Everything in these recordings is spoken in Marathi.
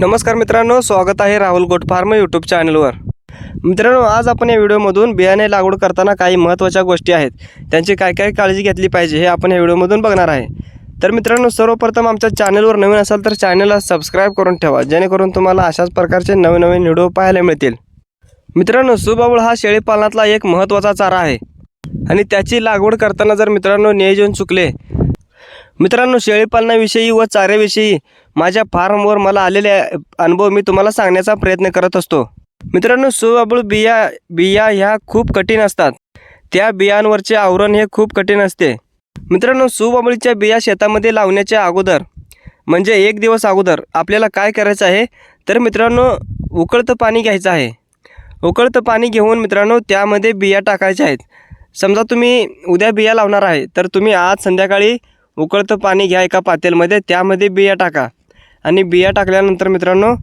नमस्कार मित्रांनो स्वागत आहे राहुल गोट फार्म यूट्यूब चॅनलवर. मित्रांनो आज आपण या व्हिडिओमधून बियाणे लागवड करताना काही महत्त्वाच्या गोष्टी आहेत. त्यांची काय काय काळजी घेतली पाहिजे हे आपण या व्हिडिओमधून बघणार आहे. तर मित्रांनो सर्वप्रथम आमच्या चॅनलवर नवीन असाल तर चॅनलला सबस्क्राईब करून ठेवा जेणेकरून तुम्हाला अशाच प्रकारचे नवीन नवीन व्हिडिओ पाहायला मिळतील. मित्रांनो सुबावळ हा शेळीपालनातला एक महत्त्वाचा चारा आहे. आणि त्याची लागवड करताना जर मित्रांनो नियोजन चुकले. मित्रांनो शेळीपालनाविषयी व चाऱ्याविषयी माझ्या फार्मवर मला आलेले अनुभव मी तुम्हाला सांगण्याचा प्रयत्न करत असतो. मित्रांनो सुबाबूळ बिया बिया ह्या खूप कठीण असतात. त्या बियांवरचे आवरण हे खूप कठीण असते. मित्रांनो सुबाबळीच्या बिया शेतामध्ये लावण्याच्या अगोदर म्हणजे एक दिवस अगोदर आपल्याला काय करायचं आहे? तर मित्रांनो उकळतं पाणी घ्यायचं आहे. उकळतं पाणी घेऊन मित्रांनो त्यामध्ये बिया टाकायच्या आहेत. समजा तुम्ही उद्या बिया लावणार आहे तर तुम्ही आज संध्याकाळी उकळतं पाणी घ्या एका पातेलमध्ये त्यामध्ये बिया टाका. आणि बिया टाकल्यानंतर मित्रांनो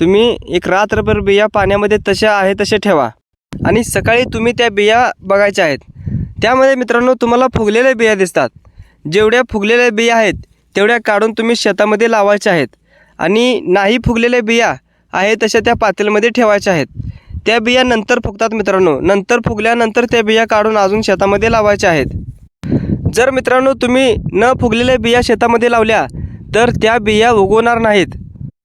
तुम्ही एक रात्रभर बिया पाण्यामध्ये तशा आहे तसे ठेवा. आणि सकाळी तुम्ही त्या बिया बघायच्या आहेत. त्यामध्ये मित्रांनो तुम्हाला फुगलेल्या बिया दिसतात. जेवढ्या फुगलेल्या बिया आहेत तेवढ्या काढून तुम्ही शेतामध्ये लावायच्या आहेत. आणि नाही फुगलेल्या बिया आहे तशा त्या पातेलमध्ये ठेवायच्या आहेत. त्या बिया नंतर फुगतात मित्रांनो. नंतर फुगल्यानंतर त्या बिया काढून अजून शेतामध्ये लावायच्या आहेत. जर मित्रांनो तुम्ही न फुगलेल्या बिया शेतामध्ये लावल्या तर त्या बिया उगवणार नाहीत.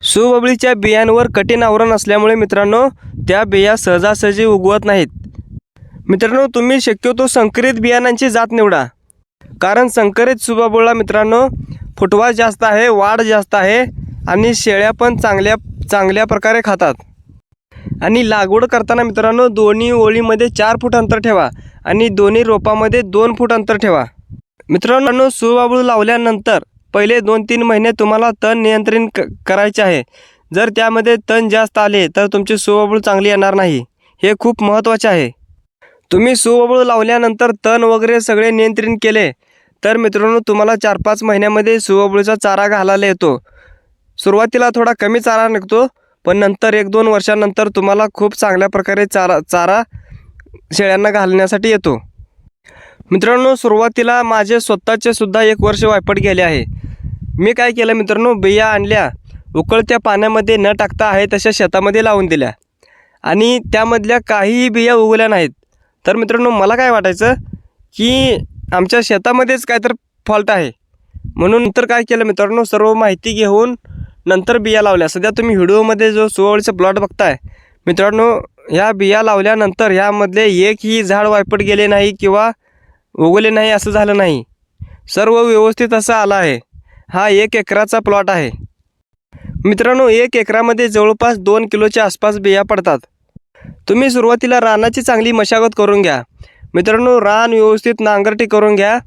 सुबबळीच्या बियांवर कठीण आवरण असल्यामुळे मित्रांनो त्या बिया सहजासहजी उगवत नाहीत. मित्रांनो तुम्ही शक्यतो संकरित बियाणांची जात निवडा. कारण संकरित सुबबळला मित्रांनो फुटवा जास्त आहे वाढ जास्त आहे आणि शेळ्या पण चांगल्या चांगल्या प्रकारे खातात. आणि लागवड करताना मित्रांनो दोन्ही ओळीमध्ये चार फूट अंतर ठेवा आणि दोन्ही रोपामध्ये दोन फूट अंतर ठेवा. मित्रांनो सुबाबळू लावल्यानंतर पहिले दोन तीन महिने तुम्हाला तण नियंत्रण क करायचे आहे. जर त्यामध्ये तण जास्त आले तर तुमची सुबाबूळ चांगली येणार नाही. हे खूप महत्त्वाचे आहे. तुम्ही सुबाबूळ लावल्यानंतर तण वगैरे सगळे नियंत्रण केले तर मित्रांनो तुम्हाला चार पाच महिन्यामध्ये सुबाबूळचा चारा घालायला येतो. सुरुवातीला थोडा कमी चारा निघतो पण नंतर एक दोन वर्षानंतर तुम्हाला खूप चांगल्या प्रकारे चारा चारा शेळ्यांना घालण्यासाठी येतो. मित्रांनो सुरुवातीला माझे स्वतःचे सुद्धा एक वर्ष वायपट गेले आहे. मी काय केलं मित्रांनो? बिया आणल्या. उकळत्या पाण्यामध्ये न टाकता आहे तशा शेतामध्ये लावून दिल्या. आणि त्यामधल्या काहीही बिया उगवल्या नाहीत. तर मित्रांनो मला काय वाटायचं की आमच्या शेतामध्येच काय तर फॉल्ट आहे. म्हणून नंतर काय केलं मित्रांनो सर्व माहिती घेऊन नंतर बिया लावल्या. सध्या तुम्ही व्हिडिओमध्ये जो सुवळीचा प्लॉट बघताय मित्रांनो ह्या बिया लावल्यानंतर ह्यामधले एकही झाड वायपट गेले नाही किंवा उगवले नाही असं झालं नाही. सर्व व्यवस्थित असं आलं आहे. हा एक एकराचा प्लॉट आहे. मित्रांनो एक एकरामध्ये जवळपास दोन किलोच्या आसपास बिया पडतात. तुम्ही सुरुवातीला रानाची चांगली मशागत करून घ्या. मित्रांनो रान व्यवस्थित नांगरटी करून घ्या.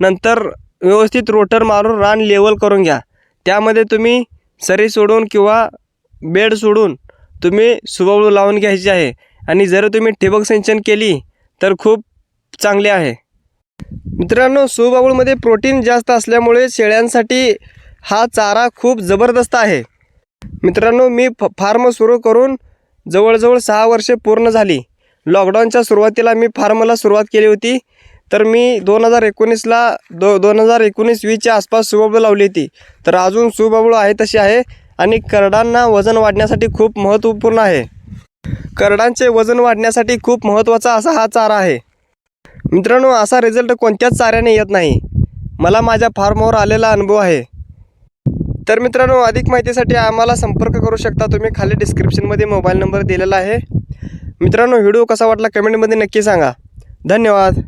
नंतर व्यवस्थित रोटर मारून रान लेवल करून घ्या. त्यामध्ये तुम्ही सरी सोडून किंवा बेड सोडून तुम्ही सुबाबळू लावून घ्यायची आहे. आणि जर तुम्ही ठिबक सिंचन केली तर खूप चांगले आहे. मित्रांनो सुबाबूळमध्ये प्रोटीन जास्त असल्यामुळे शेळ्यांसाठी हा चारा खूप जबरदस्त आहे. मित्रांनो मी फ फार्म सुरू करून जवळजवळ सहा वर्षे पूर्ण झाली. लॉकडाऊनच्या सुरुवातीला मी फार्मला सुरुवात केली होती. तर मी दोन हजार एकोणीसला दो दोन हजार एकोणीस वीसच्या आसपास सुबाबूळ लावली होती. तर अजून सुबाबळू आहे तशी आहे आणि करडांना वजन वाढण्यासाठी खूप महत्त्वपूर्ण आहे. करडांचे वजन वाढण्यासाठी खूप महत्त्वाचा असा हा चारा आहे. मित्रांनो असा रिझल्ट कोणत्याच चाऱ्याने येत नाही. मला माझ्या फार्मवर आलेला अनुभव आहे. तर मित्रांनो अधिक माहितीसाठी आम्हाला संपर्क करू शकता. तुम्ही खाली डिस्क्रिप्शनमध्ये मोबाईल नंबर दिलेला आहे. मित्रांनो व्हिडिओ कसा वाटला कमेंटमध्ये नक्की सांगा. धन्यवाद.